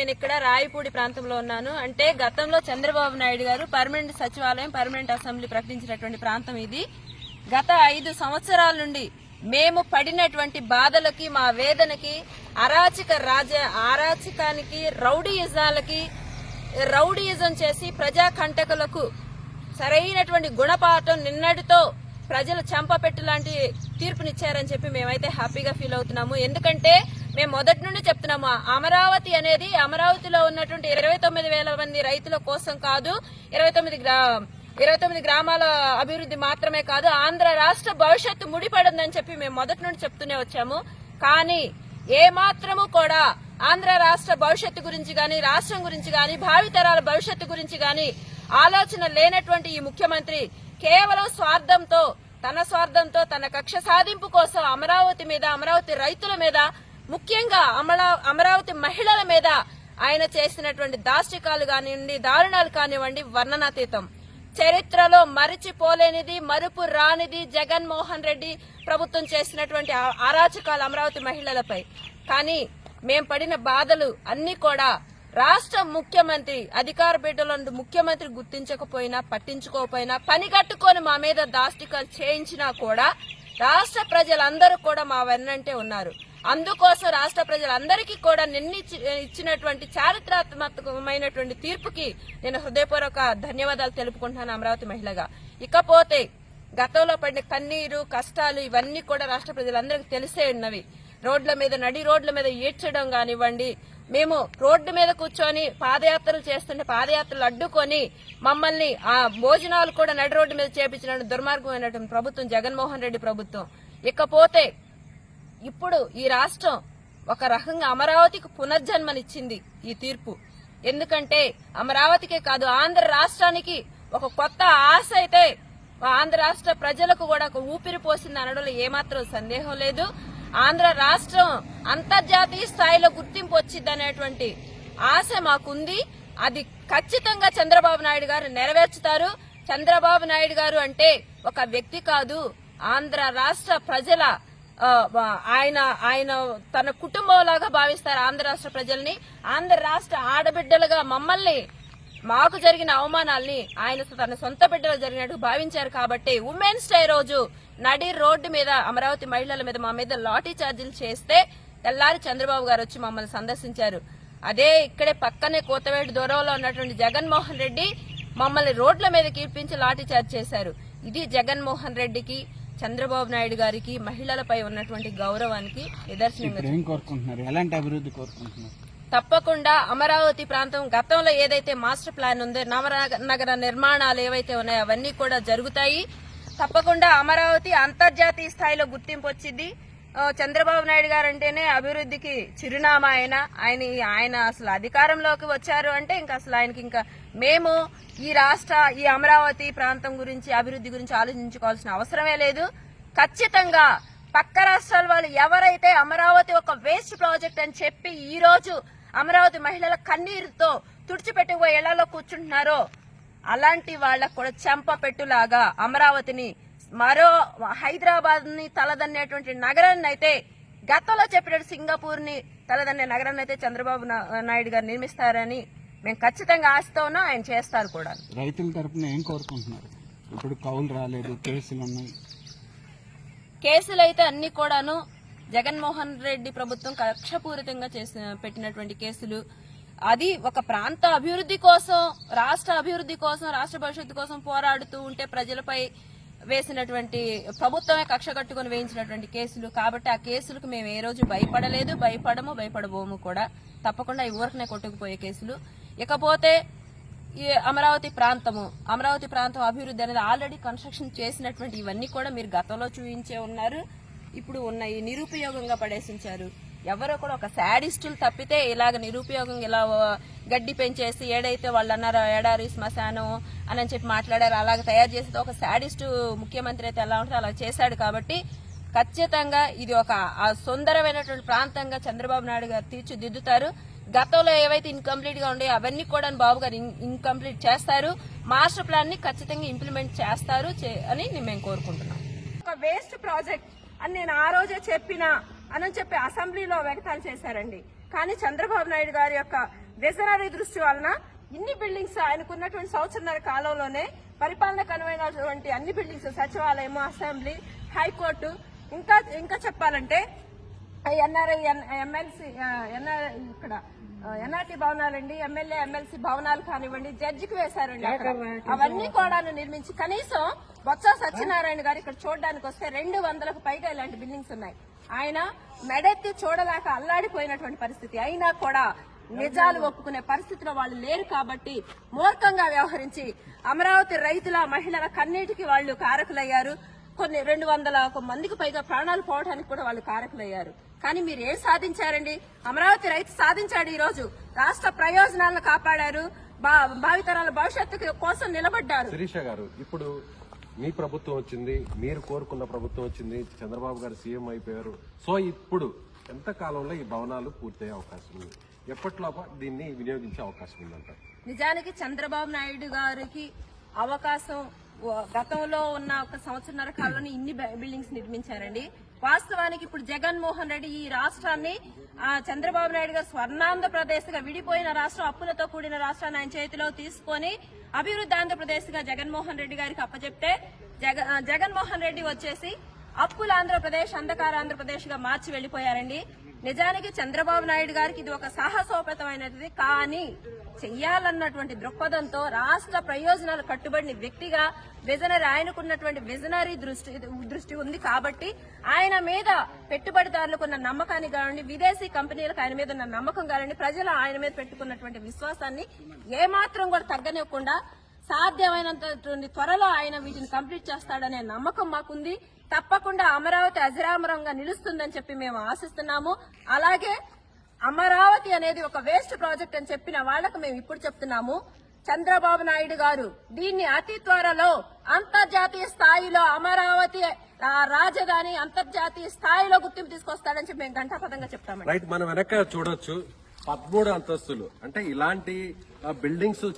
నేను ఇక్కడ రాయపూడి ప్రాంతంలో ఉన్నాను. అంటే గతంలో చంద్రబాబు నాయుడు గారు పర్మనెంట్ సచివాలయం పర్మనెంట్ అసెంబ్లీ ప్రకటించినటువంటి ప్రాంతం ఇది. గత ఐదు సంవత్సరాల నుండి మేము పడినటువంటి బాధలకి మా వేదనకి అరాచక రాజ అరాచకానికి రౌడీయిజాలకి రౌడీయిజం చేసి ప్రజా కంటకులకు సరైనటువంటి గుణపాఠం నిన్నటితో ప్రజలు చెంపపెట్టు లాంటి తీర్పునిచ్చారని చెప్పి మేమైతే హ్యాపీగా ఫీల్ అవుతున్నాము. ఎందుకంటే మేము మొదటి నుండి చెప్తున్నాము అమరావతి అనేది అమరావతిలో ఉన్నటువంటి ఇరవై తొమ్మిది వేల మంది రైతుల కోసం కాదు ఇరవై తొమ్మిది ఇరవై తొమ్మిది గ్రామాల అభివృద్ధి మాత్రమే కాదు ఆంధ్ర రాష్ట్ర భవిష్యత్తు ముడిపడిందని చెప్పి మేము మొదటి నుండి చెప్తూనే వచ్చాము. కానీ ఏ మాత్రము కూడా ఆంధ్ర రాష్ట్ర భవిష్యత్తు గురించి గాని రాష్ట్రం గురించి గాని భావితరాల భవిష్యత్తు గురించి గాని ఆలోచన లేనటువంటి ఈ ముఖ్యమంత్రి కేవలం స్వార్థంతో తన స్వార్థంతో తన కక్ష సాధింపు కోసం అమరావతి మీద అమరావతి రైతుల మీద ముఖ్యంగా అమరావతి మహిళల మీద ఆయన చేసినటువంటి దాష్టికాలు కానివ్వండి దారుణాలు కానివ్వండి వర్ణనాతీతం. చరిత్రలో మరిచిపోలేనిది మరుపు రానిది జగన్మోహన్ రెడ్డి ప్రభుత్వం చేసినటువంటి అరాచకాలు అమరావతి మహిళలపై. కానీ మేం పడిన బాధలు అన్ని కూడా రాష్ట్ర ముఖ్యమంత్రి అధికార బిడ్డలో ముఖ్యమంత్రి గుర్తించకపోయినా పట్టించుకోకపోయినా పని కట్టుకొని మా మీద దాష్టికాలు చేయించినా కూడా రాష్ట్ర ప్రజలందరూ కూడా మా వెన్నంటే ఉన్నారు. అందుకోసం రాష్ట్ర ప్రజలందరికీ కూడా నిన్న ఇచ్చినటువంటి చారిత్రాత్మకమైనటువంటి తీర్పుకి నేను హృదయపూర్వక ధన్యవాదాలు తెలుపుకుంటున్నాను అమరావతి మహిళగా. ఇకపోతే గతంలో పడిన కన్నీరు కష్టాలు ఇవన్నీ కూడా రాష్ట్ర ప్రజలందరికీ తెలిసే ఉన్నవి. రోడ్ల మీద నడి రోడ్ల మీద ఈడ్చడం కానివ్వండి మేము రోడ్డు మీద కూర్చొని పాదయాత్రలు చేస్తుంటే పాదయాత్రలు అడ్డుకొని మమ్మల్ని ఆ భోజనాలు కూడా నడి రోడ్డు మీద చేపించిన దుర్మార్గమైనటువంటి ప్రభుత్వం జగన్మోహన్ రెడ్డి ప్రభుత్వం. ఇకపోతే ఇప్పుడు ఈ రాష్ట్రం ఒక రకంగా అమరావతికి పునర్జన్మనిచ్చింది ఈ తీర్పు. ఎందుకంటే అమరావతికే కాదు ఆంధ్ర రాష్ట్రానికి ఒక కొత్త ఆశ అయితే ఆంధ్ర రాష్ట్ర ప్రజలకు కూడా ఒక ఊపిరి పోసింది అనడంలో ఏమాత్రం సందేహం లేదు. ఆంధ్ర రాష్ట్రం అంతర్జాతీయ స్థాయిలో గుర్తింపు వచ్చింది అనేటువంటి ఆశ మాకుంది. అది ఖచ్చితంగా చంద్రబాబు నాయుడు గారు నెరవేర్చుతారు. చంద్రబాబు నాయుడు గారు అంటే ఒక వ్యక్తి కాదు. ఆంధ్ర రాష్ట్ర ప్రజల ఆయన ఆయన తన కుటుంబంలాగా భావిస్తారు ఆంధ్ర రాష్ట్ర ప్రజల్ని. ఆంధ్ర రాష్ట్ర ఆడబిడ్డలుగా మమ్మల్ని మాకు జరిగిన అవమానాల్ని ఆయన తన సొంత బిడ్డలు జరిగినట్టు భావించారు కాబట్టి ఉమెన్స్ డే రోజు నడి రోడ్డు మీద అమరావతి మహిళల మీద మా మీద లాఠీ చార్జీలు చేస్తే తెల్లారి చంద్రబాబు గారు వచ్చి మమ్మల్ని సందర్శించారు. అదే ఇక్కడే పక్కనే కోతవేడు దూరంలో ఉన్నటువంటి జగన్మోహన్ రెడ్డి మమ్మల్ని రోడ్ల మీద కీర్పించి లాఠీ చార్జ్ చేశారు. ఇది జగన్మోహన్ రెడ్డికి చంద్రబాబు నాయుడు గారికి మహిళలపై ఉన్నటువంటి గౌరవానికి నిదర్శనంగా కోరుకుంటున్నారు? ఎలాంటి అభివృద్ధి కోరుకుంటున్నారు? తప్పకుండా అమరావతి ప్రాంతం గతంలో ఏదైతే మాస్టర్ ప్లాన్ ఉందో నవనగర నిర్మాణాలు ఏవైతే ఉన్నాయో అవన్నీ కూడా జరుగుతాయి. తప్పకుండా అమరావతి అంతర్జాతీయ స్థాయిలో గుర్తింపు వచ్చింది. చంద్రబాబు నాయుడు గారు అంటేనే అభివృద్ధికి చిరునామా ఆయన. ఆయన ఆయన అసలు అధికారంలోకి వచ్చారు అంటే ఇంకా అసలు ఆయనకి ఇంకా మేము ఈ రాష్ట్ర ఈ అమరావతి ప్రాంతం గురించి అభివృద్ధి గురించి ఆలోచించుకోవాల్సిన అవసరమే లేదు. ఖచ్చితంగా పక్క రాష్ట్రాల వాళ్ళు ఎవరైతే అమరావతి ఒక వేస్ట్ ప్రాజెక్ట్ అని చెప్పి ఈ రోజు అమరావతి మహిళల కన్నీరుతో తుడిచిపెట్టుకుపోయి ఇళ్ళలో కూర్చుంటున్నారో. అలాంటి వాళ్ళకు కూడా చెంప పెట్టులాగా అమరావతిని మరో హైదరాబాద్ని తలదన్నేటువంటి నగరాన్ని అయితే గతంలో చెప్పినట్టు సింగపూర్ని తలదన్నే నగరాన్ని అయితే చంద్రబాబు నాయుడు గారు నిర్మిస్తారని మేము ఖచ్చితంగా ఆశతో ఉన్నాం ఆయన చేస్తారు కూడా. రైతుల తరపున ఏం కోరుకుంటున్నారు? ఇప్పుడు కౌలు రాలేదు కేసులు ఉన్నాయి. కేసులు అయితే అన్ని కూడాను జగన్మోహన్ రెడ్డి ప్రభుత్వం కక్షపూరితంగా చేసిన పెట్టినటువంటి కేసులు. అది ఒక ప్రాంత అభివృద్ధి కోసం రాష్ట్ర అభివృద్ధి కోసం రాష్ట్ర భవిష్యత్తు కోసం పోరాడుతూ ఉంటే ప్రజలపై వేసినటువంటి ప్రభుత్వమే కక్ష కట్టుకుని వేయించినటువంటి కేసులు. కాబట్టి ఆ కేసులకు మేము ఏ రోజు భయపడలేదు భయపడము భయపడబోము కూడా. తప్పకుండా ఈ ఊరకనే కొట్టుకుపోయే కేసులు. ఇకపోతే ఈ అమరావతి ప్రాంతము అమరావతి ప్రాంతం అభివృద్ధి అనేది ఆల్రెడీ కన్స్ట్రక్షన్ చేసినటువంటి ఇవన్నీ కూడా మీరు గతంలో చూపించే ఉన్నారు. ఇప్పుడు ఉన్నాయి నిరుపయోగంగా పడేసించారు. ఎవరో కూడా ఒక శాడిస్టులు తప్పితే ఇలాగ నిరుపయోగం ఇలా గడ్డి పెంచేసి ఏడైతే వాళ్ళు అన్నారో ఏడారి శ్మశానం అని చెప్పి మాట్లాడారు. అలాగ తయారు చేసి ఒక శాడిస్టు ముఖ్యమంత్రి అయితే ఎలా ఉంటుందో అలా చేశాడు కాబట్టి ఖచ్చితంగా ఇది ఒక సుందరమైనటువంటి ప్రాంతంగా చంద్రబాబు నాయుడు గారు తీర్చిదిద్దుతారు. గతంలో ఏవైతే ఇన్కంప్లీట్గా ఉండే అవన్నీ కూడా బాబు గారు ఇన్కంప్లీట్ చేస్తారు. మాస్టర్ ప్లాన్ని ఖచ్చితంగా ఇంప్లిమెంట్ చేస్తారు అని మేము కోరుకుంటున్నాం. ఒక వేస్ట్ ప్రాజెక్ట్ అని నేను ఆ రోజే చెప్పిన అని చెప్పి అసెంబ్లీలో వ్యక్తాలు చేశారండి. కానీ చంద్రబాబు నాయుడు గారి యొక్క విజనరీ దృష్టి వలన ఇన్ని బిల్డింగ్స్ ఆయనకున్నటువంటి సంవత్సరన్నర కాలంలోనే పరిపాలనకు అనువైనటువంటి అన్ని బిల్డింగ్స్ సచివాలయం అసెంబ్లీ హైకోర్టు ఇంకా ఇంకా చెప్పాలంటే ఎన్ఆర్ఐ ఎమ్మెల్సీ ఎన్ఆర్ ఇక్కడ ఎన్ఆర్టీ భవనాలండి. ఎమ్మెల్యే ఎమ్మెల్సీ భవనాలు కానివ్వండి జడ్జికి వేశారండి అక్కడ. అవన్నీ కూడా నిర్మించి కనీసం బొత్స సత్యనారాయణ గారు ఇక్కడ చూడడానికి వస్తే రెండు వందలకు పైగా ఇలాంటి బిల్డింగ్స్ ఉన్నాయి. ఆయన మెడెత్తి చూడలేక అల్లాడిపోయినటువంటి పరిస్థితి అయినా కూడా నిజాలు ఒప్పుకునే పరిస్థితిలో వాళ్ళు లేరు కాబట్టి మూర్ఖంగా వ్యవహరించి అమరావతి రైతుల మహిళల కన్నీటికి వాళ్ళు కారకులయ్యారు. కొన్ని రెండు వందల ఒక మందికి పైగా ప్రాణాలు పోవడానికి కూడా వాళ్ళు కారకులయ్యారు. కానీ మీరు ఏం సాధించారండి? అమరావతి రైతు సాధించాడు ఈ రోజు రాష్ట్ర ప్రయోజనాలను కాపాడారు. భావితరాల భవిష్యత్తు కోసం నిలబడ్డారు. శిరీష గారు ఇప్పుడు మీ ప్రభుత్వం వచ్చింది మీరు కోరుకున్న ప్రభుత్వం వచ్చింది చంద్రబాబు గారు సీఎం అయిపోయారు. సో ఇప్పుడు ఎంత కాలంలో ఈ భవనాలు పూర్తయ్యే అవకాశం ఉంది? ఎప్పట్లోప దీన్ని వినియోగించే అవకాశం ఉందంటారు? నిజానికి చంద్రబాబు నాయుడు గారికి అవకాశం గతంలో ఉన్న ఒక సంవత్సరన్నర కాలంలో ఇన్ని బిల్డింగ్స్ నిర్మించారండి. వాస్తవానికి ఇప్పుడు జగన్మోహన్ రెడ్డి ఈ రాష్ట్రాన్ని చంద్రబాబు నాయుడు గారు స్వర్ణాంధ్రప్రదేశ్గా విడిపోయిన రాష్ట్రం అప్పులతో కూడిన రాష్ట్రాన్ని ఆయన చేతిలో తీసుకొని అభివృద్ధి ఆంధ్రప్రదేశ్గా జగన్మోహన్ రెడ్డి గారికి అప్పచెప్తే జగ జగన్మోహన్ రెడ్డి వచ్చేసి అప్పుల ఆంధ్రప్రదేశ్ అంధకార ఆంధ్రప్రదేశ్గా మార్చి వెళ్ళిపోయారండి నిజానికి చంద్రబాబు నాయుడు గారికి ఇది ఒక సాహసోపేతమైనది. కానీ చెయ్యాలన్నటువంటి దృక్పథంతో రాష్ట్ర ప్రయోజనాలు కట్టుబడిన వ్యక్తిగా విజనరీ ఆయనకున్నటువంటి విజనరీ దృష్టి దృష్టి ఉంది కాబట్టి ఆయన మీద పెట్టుబడిదారులకు ఉన్న నమ్మకాన్ని కానివ్వండి విదేశీ కంపెనీలకు ఆయన మీద ఉన్న నమ్మకం కానివ్వండి ప్రజలు ఆయన మీద పెట్టుకున్నటువంటి విశ్వాసాన్ని ఏమాత్రం కూడా తగ్గనివ్వకుండా సాధ్యమైనంత త్వరలో ఆయన వీటిని కంప్లీట్ చేస్తాడనే నమ్మకం మాకుంది. తప్పకుండా అమరావతి అజరామరంగా నిలుస్తుందని చెప్పి మేము ఆశిస్తున్నాము. అలాగే అమరావతి అనేది ఒక వేస్ట్ ప్రాజెక్ట్ అని చెప్పిన వాళ్ళకు మేము ఇప్పుడు చెప్తున్నాము. చంద్రబాబు నాయుడు గారు దీన్ని అతి త్వరలో అంతర్జాతీయ స్థాయిలో అమరావతి రాజధాని అంతర్జాతీయ స్థాయిలో గుర్తింపు తీసుకొస్తాడని చెప్పి మేము ఘంటాపదంగా చెప్తాము రైట్ మనం వెనక చూడొచ్చు. పదమూడు అంతస్తులు. అంటే ఇలాంటి బిల్డింగ్స్